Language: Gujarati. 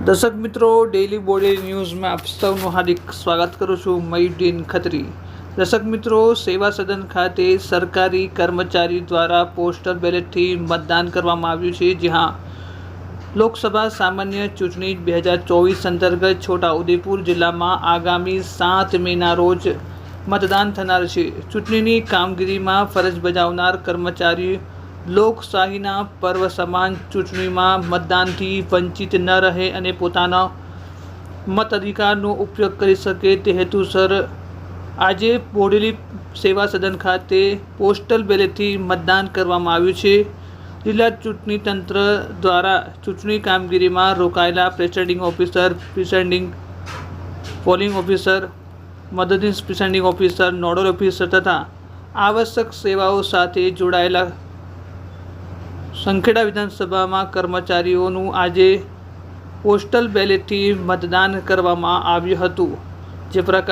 દર્શક મિત્રો ડેલી બોડી ન્યૂઝમાં આપ સૌનું હાર્દિક સ્વાગત કરું છું મયુદ્દીન ખત્રી. દર્શક મિત્રો, સેવા સદન ખાતે સરકારી કર્મચારી દ્વારા પોસ્ટલ બેલેટથી મતદાન કરવામાં આવ્યું છે. જ્યાં લોકસભા સામાન્ય ચૂંટણી બે હજાર ચોવીસ અંતર્ગત છોટાઉદેપુર જિલ્લામાં આગામી સાત મેના રોજ મતદાન થનાર છે. ચૂંટણીની કામગીરીમાં ફરજ બજાવનાર કર્મચારી લોકશાહીના પર્વ સમાન ચૂંટણીમાં મતદાનથી વંચિત ન રહે અને પોતાના મતાધિકારનો ઉપયોગ કરી શકે તે હેતુસર આજે બોડેલી સેવા સદન ખાતે પોસ્ટલ બેલેટથી મતદાન કરવામાં આવ્યું છે. જિલ્લા ચૂંટણી તંત્ર દ્વારા ચૂંટણી કામગીરીમાં રોકાયેલા presiding officer, presiding polling officer, મદદનીશ પ્રિસાઇડિંગ ઓફિસર, નોડલ ઓફિસર તથા આવશ્યક સેવાઓ સાથે જોડાયેલા સંખેડા વિધાનસભામાં કર્મચારીઓનું આજે પોસ્ટલ બેલેટથી મતદાન કરવામાં આવ્યું હતું જે પ્રકાર